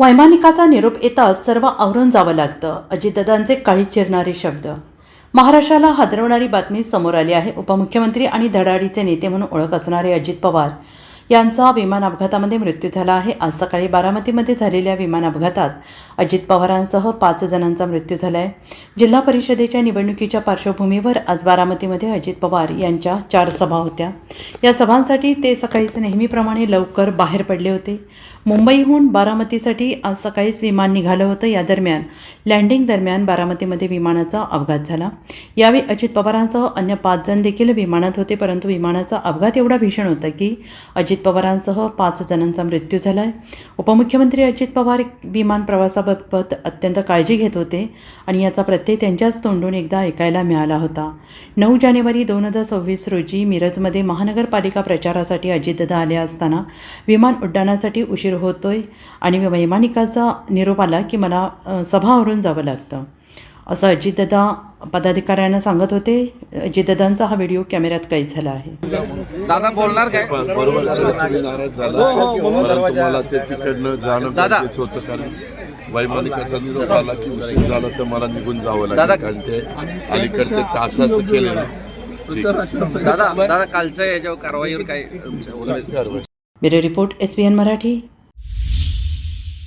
वैमानिकाचा निरोप येताच सर्व आवरून जावं लागतं अजितदादांचे काळी चिरणारे शब्द. महाराष्ट्राला हादरवणारी बातमी समोर आली आहे. उपमुख्यमंत्री आणि धडाडीचे नेते म्हणून ओळख असणारे अजित पवार यांचा विमान अपघातामध्ये मृत्यू झाला आहे. आज सकाळी बारामतीमध्ये झालेल्या विमान अपघातात अजित पवारांसह पाच जणांचा मृत्यू झाला आहे जिल्हा परिषदेच्या निवडणुकीच्या पार्श्वभूमीवर आज बारामतीमध्ये अजित पवार यांच्या चार सभा होत्या. या सभांसाठी ते सकाळीच नेहमीप्रमाणे लवकर बाहेर पडले होते. मुंबईहून बारामतीसाठी आज सकाळीच विमान निघालं होतं. या दरम्यान लँडिंग दरम्यान बारामतीमध्ये विमानाचा अपघात झाला. यावेळी अजित पवारांसह अन्य पाच जण देखील विमानात होते परंतु विमानाचा अपघात एवढा भीषण होता की अजित अजित पवारांसह पाच जणांचा मृत्यू झाला आहे उपमुख्यमंत्री अजित पवार विमान प्रवासाबाबत अत्यंत काळजी घेत होते आणि याचा प्रत्यय त्यांच्याच तोंडून एकदा ऐकायला मिळाला होता. नऊ जानेवारी दोन हजार सव्वीस रोजी मिरजमध्ये महानगरपालिका प्रचारासाठी अजितदा आले असताना विमान उड्डाणासाठी उशीर होतोय आणि वैमानिकाचा निरोप आला की मला सभावरून जावं लागतं. असं अजितदा पदाधिकाऱ्यांना सांगत होते अजितदादांचा हा व्हिडिओ कॅमेऱ्यात कैद झाला आहे दादा बोलणार काय बरोबर झालं तुम्ही नाराज झाला परंतु मला ते तिकडनं जाणं दादा. गरजेचं होतं कारण वैमानिकाचा निरोप आला की उशीर झाला तर मला निघून जावं दादा. लागेल कारण ते अलीकडे ते तासाचं ठीक. दादा दादा कालच्या याच्यावर कारवाईवर काय. Bureau report S B N Marathi